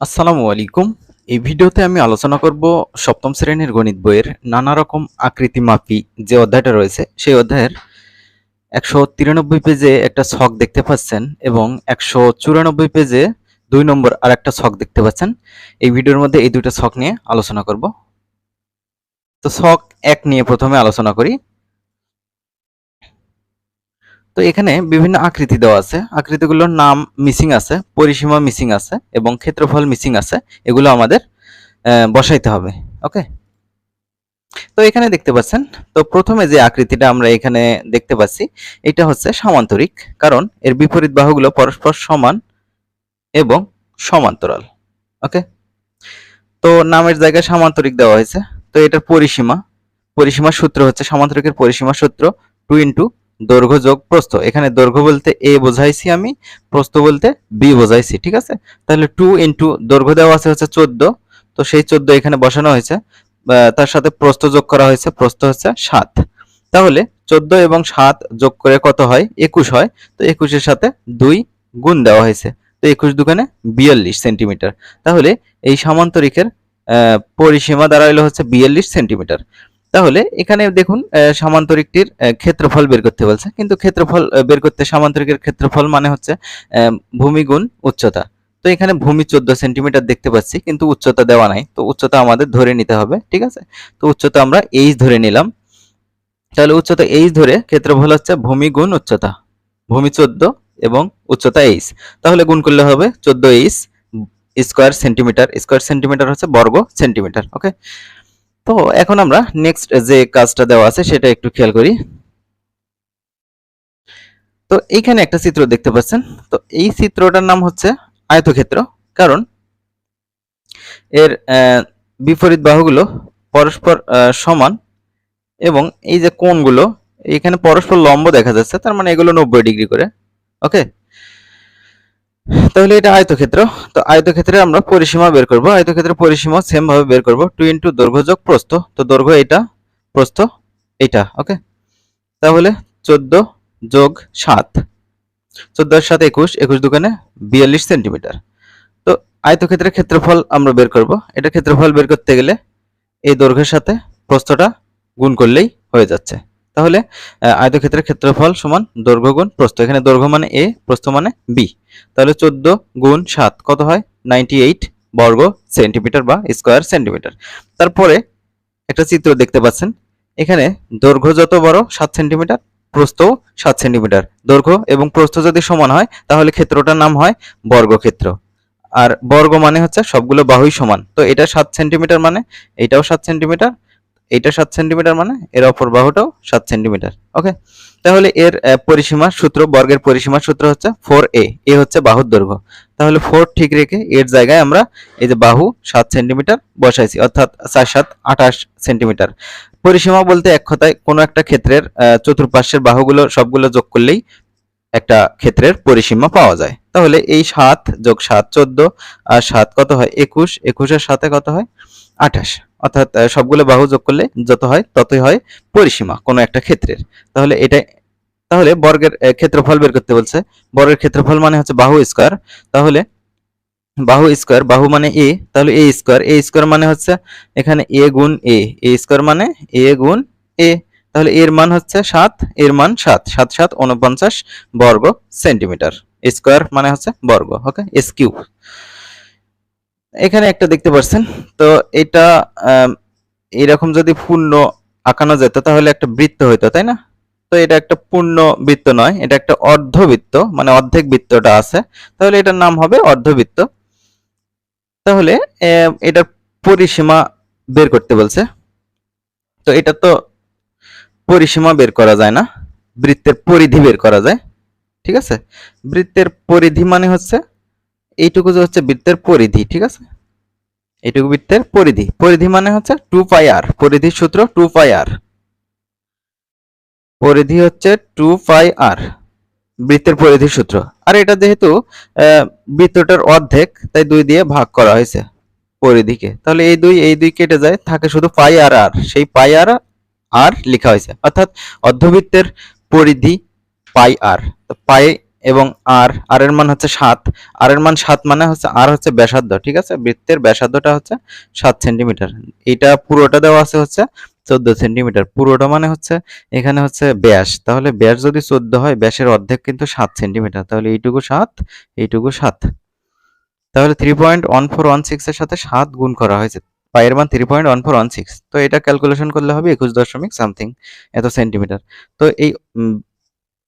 আসসালামু আলাইকুম। এই ভিডিওতে আমি আলোচনা করব সপ্তম শ্রেণির গণিত বইয়ের নানা রকম আকৃতি মাপি যে অধ্যায়টা রয়েছে, সেই অধ্যায়ের একশো তিরানব্বই পেজে একটা ছক দেখতে পাচ্ছেন এবং একশো চুরানব্বই পেজে দুই নম্বর আর একটা ছক দেখতে পাচ্ছেন। এই ভিডিওর মধ্যে এই দুটো ছক নিয়ে আলোচনা করব। তো ছক এক নিয়ে প্রথমে আলোচনা করি। তো এখানে বিভিন্ন আকৃতি দেওয়া আছে। আকৃতিগুলোর নাম মিসিং আছে, পরিসীমা মিসিং আছে এবং ক্ষেত্রফল মিসিং আছে। এগুলো আমাদের বসাইতে হবে ওকে তো এখানে দেখতে পাচ্ছেন, তো প্রথমে যে আকৃতিটা আমরা এখানে দেখতে পাচ্ছি, এটা হচ্ছে সামান্তরিক, কারণ এর বিপরীত বাহুগুলো পরস্পর সমান এবং সমান্তরাল ওকে তো নামের জায়গায় সামান্তরিক দেওয়া হয়েছে, তো এটার পরিসীমা পরিসীমার সূত্র হচ্ছে সামান্তরিকের পরিসীমার সূত্র টু ইন্টু দৈর্ঘ্য যোগ প্রস্থ এখানে দৈর্ঘ্য বলতে এ বোঝাইছি আমি, প্রস্থ বলতে বি বোঝাইছি, ঠিক আছে? তাহলে টু ইন্টু দৈর্ঘ্য দেওয়া আছে হচ্ছে চোদ্দ, তো সেই চোদ্দ এখানে বসানো হয়েছে। তার সাথে প্রস্থ যোগ করা হয়েছে, প্রস্থ হচ্ছে সাত। তাহলে চোদ্দ এবং সাত যোগ করে কত হয়? একুশ হয়। তো একুশের সাথে দুই গুণ দেওয়া হয়েছে। তো একুশ দুখানে বিয়াল্লিশ সেন্টিমিটার। তাহলে এই সামান্তরিকের পরিসীমা দাঁড়াইলো হচ্ছে বিয়াল্লিশ সেন্টিমিটার। তাহলে এখানে দেখুন সামান্তরিকটির ক্ষেত্রফল বের করতে বলছে। কিন্তু ক্ষেত্রফল বের করতে সামান্তরিকের ক্ষেত্রফল মানে হচ্ছে আহ, ভূমি গুণ উচ্চতা। তো এখানে ভূমি চোদ্দ সেন্টিমিটার দেখতে পাচ্ছি কিন্তু উচ্চতা দেওয়া নাই। তো উচ্চতা আমাদের ধরে নিতে হবে ঠিক আছে? তো উচ্চতা আমরা এইচ ধরে নিলাম। তাহলে উচ্চতা এইচ ধরে ক্ষেত্রফল হচ্ছে ভূমি গুণ উচ্চতা। ভূমি চোদ্দ এবং উচ্চতা এইচ তাহলে গুণ করলে হবে চোদ্দ H square centimetre. Square centimetre হচ্ছে বর্গ সেন্টিমিটার ওকে? তো এখন আমরা নেক্সট যে কাজটা দেওয়া আছে সেটা একটু খেয়াল করি। তো এইখানে একটা চিত্র দেখতে পাচ্ছেন। তো এই চিত্রটার নাম হচ্ছে আয়তক্ষেত্র। কারণ এর বিপরীত বাহুগুলো পরস্পর সমান এবং এই যে কোণগুলো, এখানে পরস্পর লম্ব দেখা যাচ্ছে। তার মানে এগুলো নব্বই ডিগ্রি করে। ওকে তাহলে এটা আয়তক্ষেত্র। তো আয়তক্ষেত্রে আমরা পরিসীমা বের করব। আয়তক্ষেত্রের পরিসীমা সেম ভাবে বের করব। টু ইন্টু দৈর্ঘ্য যোগ প্রস্থ। তো দৈর্ঘ্য এটা, প্রস্থ এটা, ওকে? তাহলে চোদ্দ যোগ সাত। চোদ্দ সাত একুশ একুশ দোকানে বিয়াল্লিশ সেন্টিমিটার। তো আয়তক্ষেত্রের ক্ষেত্রফল আমরা বের করব। এটা ক্ষেত্রফল বের করতে গেলে এই দৈর্ঘ্যের সাথে প্রস্থটা গুণ করলেই হয়ে যাচ্ছে। তাহলে আয়তক্ষেত্রের ক্ষেত্রফল সমান দৈর্ঘ্য গুণ প্রস্থ। এখানে দৈর্ঘ্য মানে এ প্রস্থ মানে বি তাহলে চোদ্দ গুণ সাত কত হয়? নাইনটি এইট বর্গ সেন্টিমিটার বা স্কোয়ার সেন্টিমিটার। তারপরে একটা চিত্র দেখতে পাচ্ছেন। এখানে দৈর্ঘ্য যত বড়, সাত সেন্টিমিটার প্রস্থ সাত সেন্টিমিটার। দৈর্ঘ্য এবং প্রস্থ যদি সমান হয়, তাহলে ক্ষেত্রটার নাম হয় বর্গক্ষেত্র। আর বর্গ মানে হচ্ছে সবগুলো বাহুই সমান। তো এটা সাত সেন্টিমিটার মানে এটাও সাত সেন্টিমিটার এইটা সাত সেন্টিমিটার মানে এর অপর বাহুটাও সাত সেন্টিমিটার ওকে তাহলে এর আহ, পরিসীমার সূত্র বর্গের পরিসীমার সূত্র হচ্ছে ফোর এ এ হচ্ছে বাহুর দৈর্ঘ্য। তাহলে ফোর ঠিক রেখে এর জায়গায় আমরা এই যে বাহু সাত সেন্টিমিটার বসাইছি অর্থাৎ চার সাত আঠাশ সেন্টিমিটার পরিসীমা বলতে এক কথায় কোনো একটা ক্ষেত্রের আহ, চতুর্পাশের বাহুগুলো সবগুলো যোগ করলেই একটা ক্ষেত্রের পরিসীমা পাওয়া যায়। তাহলে এই সাত যোগ সাত চোদ্দ আর সাত কত হয়? একুশ একুশের সাথে কত হয়? আঠাশ। অর্থাৎ সবগুলো বাহু যোগ করলে যত হয়, ততই হয় পরিসীমা কোনো একটা ক্ষেত্রের। তাহলে এটা, তাহলে বর্গের ক্ষেত্রফল বের করতে বলছে। বর্গের ক্ষেত্রফল মানে হচ্ছে বাহু স্কোয়ার। তাহলে বাহু স্কোয়ার, বাহু মানে এ তাহলে এ স্কোয়ার। এ স্কোয়ার মানে হচ্ছে এখানে এ গুণ এ এ স্কোয়ার মানে এ গুণ এ তাহলে এর মান হচ্ছে সাত, এর মান সাত। সাত সাত উনপঞ্চাশ বর্গ সেন্টিমিটার। স্কোয়ার মানে হচ্ছে বর্গ ওকে এস কিউব এখানে একটা দেখতে পাচ্ছেন তো এটা এরকম যদি পূর্ণ আঁকানো যেত, তাহলে একটা বৃত্ত হইতো, তাই না? তো এটা একটা পূর্ণ বৃত্ত নয়, এটা একটা অর্ধবৃত্ত মানে অর্ধেক বৃত্তটা আছে। তাহলে এটার নাম হবে অর্ধবৃত্ত। তাহলে এটার পরিসীমা বের করতে বলছে। তো এটা তো পরিসীমা বের করা যায় না, বৃত্তের পরিধি বের করা যায়, ঠিক আছে? বৃত্তের পরিধি মানে হচ্ছে এইটুকু যে হচ্ছে বৃত্তের পরিধি, ঠিক আছে? এইটুকু বৃত্তের পরিধি। পরিধি মানে হচ্ছে টু পাই আর পরিধির সূত্র টু পাই আর পরিধি হচ্ছে টু পাই আর বৃত্তের পরিধির সূত্র। আর এটা যেহেতু বৃত্তটার অর্ধেক, তাই দুই দিয়ে ভাগ করা হয়েছে পরিধিকে। তাহলে এই দুই এই দুই কেটে যায়, থাকে শুধু পাই আর আর সেই পাই আর আর লেখা হয়েছে। অর্থাৎ অর্ধবৃত্তের পরিধি পাই আর পাই এবং আর আর এর মান হচ্ছে সাত। আর এর মান সাত মানে হচ্ছে, আর হচ্ছে ব্যাসার্ধ, ঠিক আছে? বৃত্তের ব্যাসার্ধটা হচ্ছে সাত সেন্টিমিটার। এটা পুরোটা দেওয়া আছে হচ্ছে চোদ্দ সেন্টিমিটার। পুরোটা মানে হচ্ছে এখানে হচ্ছে ব্যাস। তাহলে ব্যাস যদি চোদ্দ হয়, ব্যাসের অর্ধেক কিন্তু সাত সেন্টিমিটার। তাহলে এইটুকু সাত এইটুকু সাত। তাহলে three point one four one six এর সাথে সাত গুণ করা হয়েছে। পায়ের মান three point one four one six তো এটা ক্যালকুলেশন করলে হবে একুশ দশমিক সামথিং এত সেন্টিমিটার। তো এই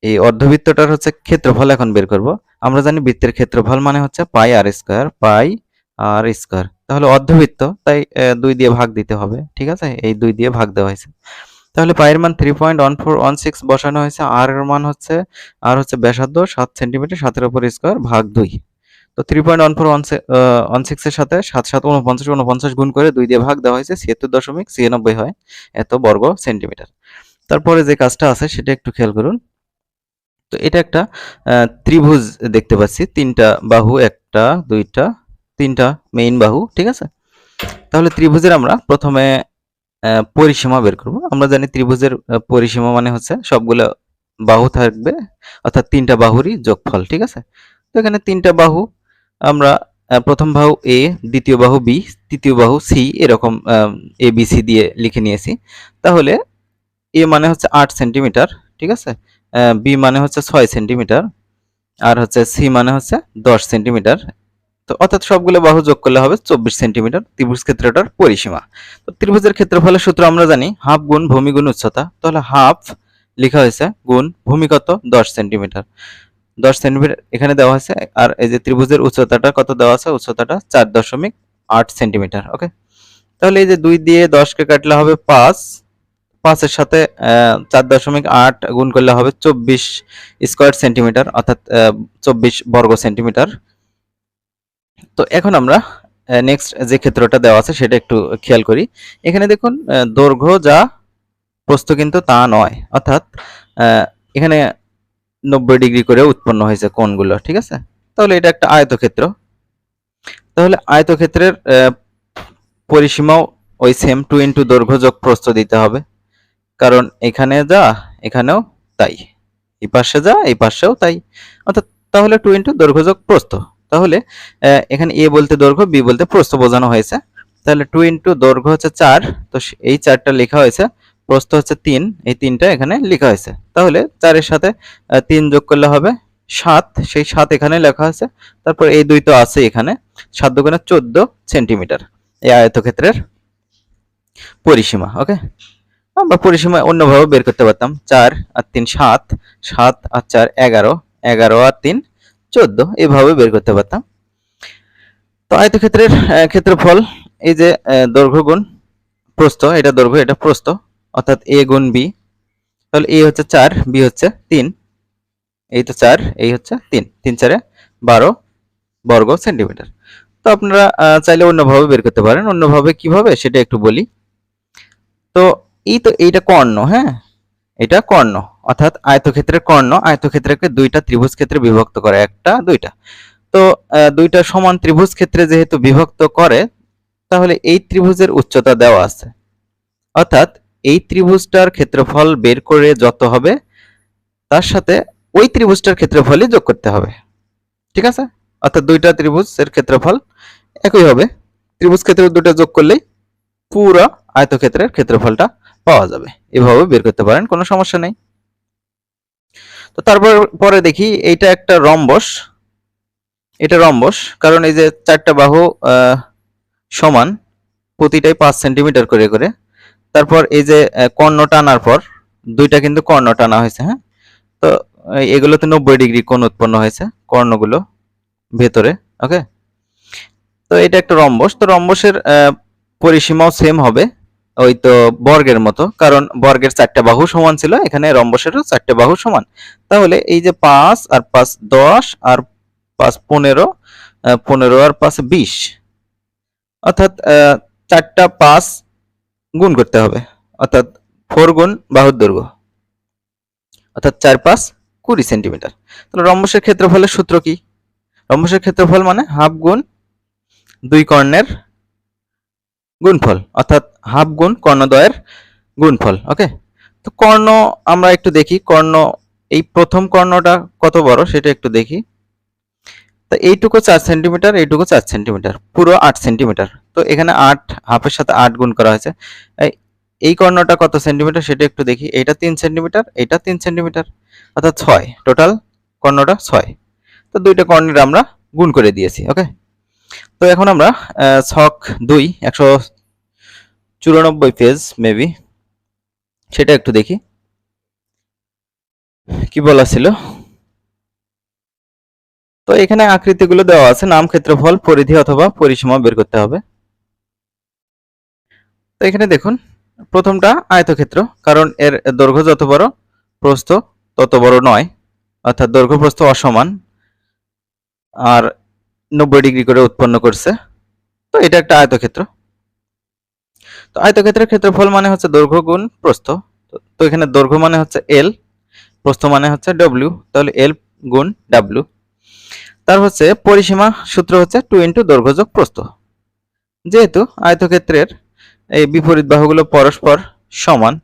এই অর্ধবৃত্তটার হচ্ছে ক্ষেত্রফল এখন বের করব। আমরা জানি বৃত্তের ক্ষেত্রফল মানে হচ্ছে পাই আর স্কোয়ার পাই আর স্কোয়ার তাহলে অর্ধবৃত্ত, তাই দুই দিয়ে ভাগ দিতে হবে, ঠিক আছে? এই দুই দিয়ে ভাগ দেওয়া হয়েছে। তাহলে পায়ের মান three point one four one six বসানো হয়েছে আর এর মান হচ্ছে আর হচ্ছে ব্যাসার্ধ, সাত সেন্টিমিটার, সাতের উপর স্কোয়ার ভাগ দুই। তো three point one four one six এর সাথে সাত সাত, উনপঞ্চাশ উনপঞ্চাশ গুণ করে দুই দিয়ে ভাগ দেওয়া হয়েছে, ছিয়াত্তর দশমিক ছিয়ানব্বই হয়, এত বর্গ সেন্টিমিটার। তারপরে যে কাজটা আছে, সেটা একটু খেয়াল করুন। তো এটা একটা ত্রিভুজ দেখতে পাচ্ছি। তিনটা বাহু, একটা, দুইটা, তিনটা মেইন বাহু, ঠিক আছে? তাহলে ত্রিভুজের আমরা প্রথমে পরিসীমা বের করব। আমরা জানি ত্রিভুজের পরিসীমা মানে হচ্ছে সবগুলো বাহু থাকবে, অর্থাৎ তিনটা বাহুরই যোগফল, ঠিক আছে? তো এখানে তিনটা বাহু, আমরা প্রথম বাহু এ দ্বিতীয় বাহু বি তৃতীয় বাহু সি এরকম এ বি সি দিয়ে লিখে নিয়েছি। তাহলে এ মানে হচ্ছে আট সেন্টিমিটার, ঠিক আছে? বি মানে হচ্ছে ছয় সেন্টিমিটার, আর হচ্ছে সি মানে হচ্ছে দশ সেন্টিমিটার। তো অর্থাৎ সবগুলো বাহু যোগ করলে হবে চব্বিশ সেন্টিমিটার ত্রিভুজ ক্ষেত্রটার পরিসীমা। তো ত্রিভুজের ক্ষেত্রফলের সূত্র আমরা জানি, হাফ গুণ ভূমি গুণ উচ্চতা। তাহলে হাফ লেখা হয়েছে গুণ ভূমি কত? দশ সেন্টিমিটার। দশ সেন্টিমিটার এখানে দেওয়া হয়েছে, আর এই যে ত্রিভুজের উচ্চতাটা কত দেওয়া আছে? উচ্চতাটা চার দশমিক আট সেন্টিমিটার ওকে তাহলে এই যে দুই দিয়ে দশকে কাটলে হবে পাঁচ পাঁচের সাথে চার দশমিক আট গুণ করলে হবে চব্বিশ স্কোয়ার সেন্টিমিটার অর্থাৎ চব্বিশ বর্গ সেন্টিমিটার তো এখন আমরা নেক্সট যে ক্ষেত্রটা দেওয়া আছে সেটা একটু খেয়াল করি। এখানে দেখুন দৈর্ঘ্য যা প্রস্থ কিন্তু তা নয়, অর্থাৎ এখানে নব্বই ডিগ্রি করে উৎপন্ন হয়েছে কোণগুলো, ঠিক আছে? তাহলে এটা একটা আয়তক্ষেত্র। তাহলে আয়তক্ষেত্রের পরিসীমাও ওই সেম টু ইন্টু দৈর্ঘ্য যোগ প্রস্থ দিতে হবে। কারণ এখানে যা, এখানেও তাই। এই পাশে যা, এই পাশেও তাই। অর্থাৎ তাহলে টু ইন্টু দৈর্ঘ্য যোগ প্রস্থ। তাহলে এখানে এ বলতে দৈর্ঘ্য, বি বলতে প্রস্থ বোঝানো হয়েছে। তাহলে টু ইন্টু দৈর্ঘ্য হচ্ছে চার। তো এই চারটা লেখা হয়েছে। প্রস্থ হচ্ছে তিন। এই তিনটা এখানে লেখা হয়েছে। তাহলে চারের সাথে তিন যোগ করলে হবে সাত। সেই সাত এখানে লেখা আছে তারপর এই দুই তো আছে এখানে। সাত দুগুণে চোদ্দ সেন্টিমিটার। এই আয়তক্ষেত্রের পরিসীমা ওকে আমরা পরিসীমা অন্যভাবে বের করতে পারতাম। চার আর তিন সাত সাত আর চার এগারো এগারো আর তিন চোদ্দ, এভাবে বের করতে পারতাম। তো আয়তক্ষেত্রের ক্ষেত্রফল, এই যে দৈর্ঘ্য গুণ প্রস্থ, এটা দৈর্ঘ্য, এটা প্রস্থ, অর্থাৎ এ গুণ বি। তাহলে এ হচ্ছে চার, বি হচ্ছে তিন। এই তো চার, এই হচ্ছে তিন। তিন চারে বারো বর্গ সেন্টিমিটার। তো আপনারা চাইলে অন্যভাবে বের করতে পারেন। অন্যভাবে কীভাবে, সেটা একটু বলি। তো এই তো এইটা কর্ণ হ্যাঁ? এটা কর্ণ, অর্থাৎ আয়তক্ষেত্রের কর্ণ, আয়তক্ষেত্রকে দুইটা ত্রিভুজ ক্ষেত্রে বিভক্ত করে, একটা, দুইটা। তো দুইটা সমান ত্রিভুজ ক্ষেত্রে যেহেতু বিভক্ত করে, তাহলে এই ত্রিভুজের উচ্চতা দেওয়া আছে। অর্থাৎ এই ত্রিভুজটার ক্ষেত্রফল বের করে যত হবে, তার সাথে ওই ত্রিভুজটার ক্ষেত্রফলই যোগ করতে হবে। ঠিক আছে? অর্থাৎ দুইটা ত্রিভুজের ক্ষেত্রফল একই হবে। ত্রিভুজ ক্ষেত্রে দুটো যোগ করলেই পুরো আয়তক্ষেত্রের ক্ষেত্রফলটা পাওয়া যাবে। এভাবে বের করতে পারেন, কোনো সমস্যা নেই। তো তারপর, পরে দেখি, এইটা একটা রম্বস। এটা রম্বস, কারণ এই যে চারটা বাহু সমান, প্রতিটাই পাঁচ সেন্টিমিটার করে করে। তারপর এই যে কর্ণ টানার পর, দুইটা কিন্তু কর্ণ টানা হয়েছে হ্যাঁ? তো এগুলোতে নব্বই ডিগ্রি কোণ উৎপন্ন হয়েছে, কর্ণগুলো ভেতরে ওকে তো এটা একটা রম্বস। তো রম্বসের পরিসীমাও সেম হবে। ওই তো বর্গের মতো, কারণ বর্গের চারটা বাহু সমান ছিল, এখানে রম্বসেরও চারটে বাহু সমান। তাহলে এই যে পাঁচ আর পাঁচ দশ আর পাঁচ পনেরো পনেরো আর পাঁচ বিশ, অর্থাৎ চারটা পাঁচ গুণ করতে হবে, অর্থাৎ ফোর গুণ বাহুর দৈর্ঘ্য, অর্থাৎ চার পাঁচ কুড়ি সেন্টিমিটার। তাহলে রম্বসের ক্ষেত্রফলের সূত্র কি? রম্বসের ক্ষেত্রফল মানে হাফ গুণ দুই কর্ণের গুণফল, অর্থাৎ হাফ গুণ কর্ণদ্বয়ের গুণফল ওকে তো কর্ণ আমরা একটু দেখি, কর্ণ, এই প্রথম কর্ণটা কত বড় সেটা একটু দেখি। তো এইটুকু চার সেন্টিমিটার এইটুকু চার সেন্টিমিটার পুরো আট সেন্টিমিটার তো এখানে আট, হাফের সাথে আট গুণ করা হয়েছে। এই- কর্ণটা কত সেন্টিমিটার সেটা একটু দেখি। এইটা তিন সেন্টিমিটার এইটা তিন সেন্টিমিটার অর্থাৎ ছয়। টোটাল কর্ণটা ছয়। তো দুইটা কর্ণের আমরা গুণ করে দিয়েছি ওকে তো এখন আমরা ছক দুই, একশো চুরানব্বই পেজ মেবি সেটা একটু দেখি। কি বলা ছিল? তো এখানে আকৃতিগুলো দেওয়া আছে, নাম, ক্ষেত্রফল, পরিধি অথবা পরিসীমা বের করতে হবে। তো এখানে দেখুন, প্রথমটা আয়তক্ষেত্র, কারণ এর দৈর্ঘ্য যত বড় প্রস্থ তত বড় নয়, অর্থাৎ দৈর্ঘ্য প্রস্থ অসমান। আর নব্বই ডিগ্রি করে উৎপন্ন করছে। তো এটা একটা আয়তক্ষেত্র। তো আয়তক্ষেত্রের ক্ষেত্রফল মানে হচ্ছে দৈর্ঘ্য গুণ প্রস্থ। তো- এখানে দৈর্ঘ্য মানে হচ্ছে এল প্রস্থ মানে হচ্ছে ডব্লিউ তাহলে এল গুণ ডাব্লিউ তার হচ্ছে পরিসীমা সূত্র হচ্ছে টু ইন্টু দৈর্ঘ্য যোগ প্রস্থ। যেহেতু আয়তক্ষেত্রের এই বিপরীত বাহুগুলো পরস্পর সমান,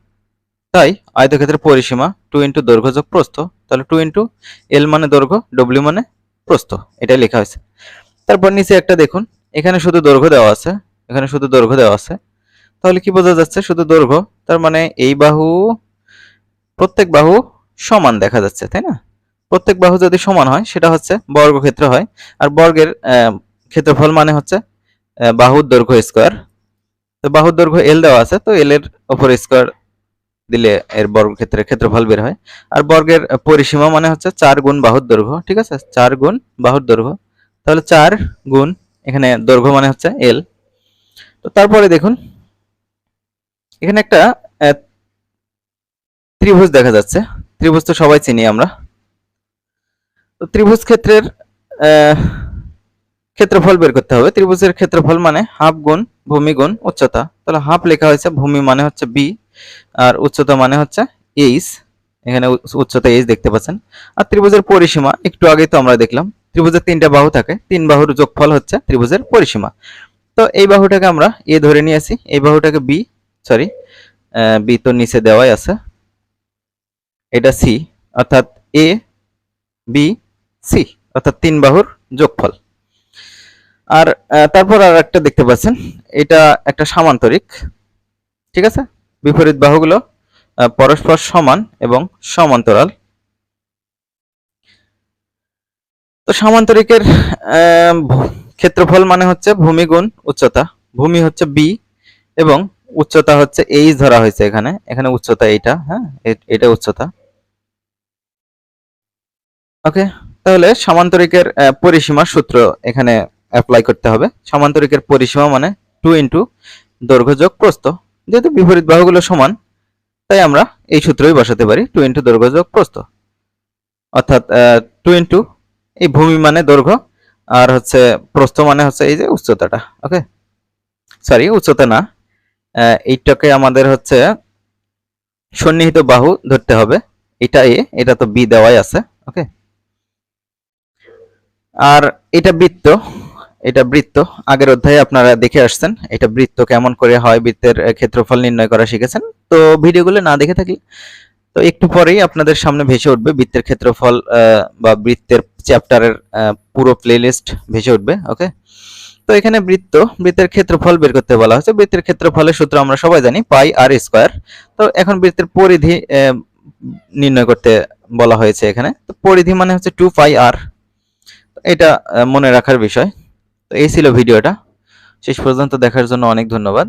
তাই আয়তক্ষেত্রের পরিসীমা টু ইন্টু দৈর্ঘ্য যোগ প্রস্থ, তাহলে টু ইন্টু এল মানে দৈর্ঘ্য ডব্লিউ মানে প্রস্থ, এটাই লেখা হয়েছে। তারপর নিচে একটা দেখুন, এখানে শুধু দৈর্ঘ্য দেওয়া আছে, এখানে শুধু দৈর্ঘ্য দেওয়া আছে। তাহলে কি বোঝা যাচ্ছে? শুধু দৈর্ঘ্য, তার মানে এই বাহু, প্রত্যেক বাহু সমান দেখা যাচ্ছে, তাই না? প্রত্যেক বাহু যদি সমান হয়, সেটা হচ্ছে বর্গক্ষেত্র হয়। আর বর্গের ক্ষেত্রফল মানে হচ্ছে বাহুর দৈর্ঘ্য স্কোয়ার তো বাহুর দৈর্ঘ্য এল দেওয়া আছে, তো এল এর উপর স্কোয়ার দিলে এর বর্গ বর্গক্ষেত্রের ক্ষেত্রফল বের হয়। আর বর্গের পরিসীমা মানে হচ্ছে চার গুণ বাহুর দৈর্ঘ্য, ঠিক আছে? চার গুণ বাহুর দৈর্ঘ্য। তাহলে চার গুণ এখানে দৈর্ঘ্য মানে হচ্ছে এল তো তারপরে দেখুন, এখানে একটা ত্রিভুজ দেখা যাচ্ছে। ত্রিভুজ তো সবাই চিনি আমরা। তো ত্রিভুজ ক্ষেত্রের ক্ষেত্রফল বের করতে হবে। ত্রিভুজের ক্ষেত্রফল মানে হাফ গুণ ভূমি গুণ উচ্চতা। তাহলে হাফ লেখা হয়েছে ভূমি মানে হচ্ছে বি আর উচ্চতা মানে হচ্ছে এইচ এখানে উচ্চতা এইচ দেখতে পাচ্ছেন। আর ত্রিভুজের পরিসীমা, একটু আগে তো আমরা দেখলাম, ত্রিভুজের তিনটা বাহু থাকে, তিন বাহুর যোগফল হচ্ছে ত্রিভুজের পরিসীমা। তো এই বাহুটাকে আমরা এ ধরে নিয়েছি এই বাহুটাকে বি সরি বি তো নিচে দেওয়াই আছে। এটা সি অর্থাৎ এ বি সি অর্থাৎ তিন বাহুর যোগফল। আর তারপর আর একটা দেখতে পাচ্ছেন, এটা একটা সামান্তরিক, ঠিক আছে? বিপরীত বাহুগুলো পরস্পর সমান এবং সমান্তরাল। তো সামান্তরিকের ক্ষেত্রফল মানে হচ্ছে ভূমি গুণ উচ্চতা। ভূমি হচ্ছে বি এবং উচ্চতা হচ্ছে এইচ ধরা হয়েছে এখানে। এখানে উচ্চতা এইটা হ্যাঁ? এটা উচ্চতা। ওকে তাহলে সামান্তরিকের আহ, পরিসীমার সূত্র এখানে অ্যাপ্লাই করতে হবে। সামান্তরিকের পরিসীমা মানে টু ইন্টু দৈর্ঘ্য যোগ প্রস্থ। যেহেতু বিপরীত বাহুগুলো সমান, তাই আমরা এই সূত্রই বসাতে পারি টু ইন্টু দৈর্ঘ্য যোগ প্রস্থ। অর্থাৎ টু ইন্টু এই ভূমি মানে দৈর্ঘ্য, আর হচ্ছে প্রস্থ মানে হচ্ছে এই যে উচ্চতাটা ওকে সরি উচ্চতা না। এইটাকে আমাদের হচ্ছে সন্নিহিত বাহু ধরতে হবে। এটা এ, এটা তো বি দেওয়াই আছে ওকে আর এটা বৃত্ত এটা বৃত্ত। আগের অধ্যায়ে আপনারা দেখে আসছেন এটা বৃত্ত কেমন করে হয়, বৃত্তের ক্ষেত্রফল নির্ণয় করা শিখেছেন। তো ভিডিওগুলো না দেখে থাকলে, তো একটু পরেই আপনাদের সামনে ভেসে উঠবে বৃত্তের ক্ষেত্রফল বা বৃত্তের চ্যাপ্টারের পুরো প্লেলিস্ট ভেসে উঠবে ওকে তো এখানে বৃত্ত, বৃত্তের ক্ষেত্রফল বের করতে বলা হয়েছে। বৃত্তের ক্ষেত্রফলের সূত্র আমরা সবাই জানি, পাই আর স্কোয়ার। তো এখন বৃত্তের পরিধি নির্ণয় করতে বলা হয়েছে এখানে। তো পরিধি মানে হচ্ছে টু পাই আর। এটা মনে রাখার বিষয়। তো এই ছিল ভিডিওটা। শেষ পর্যন্ত দেখার জন্য অনেক ধন্যবাদ।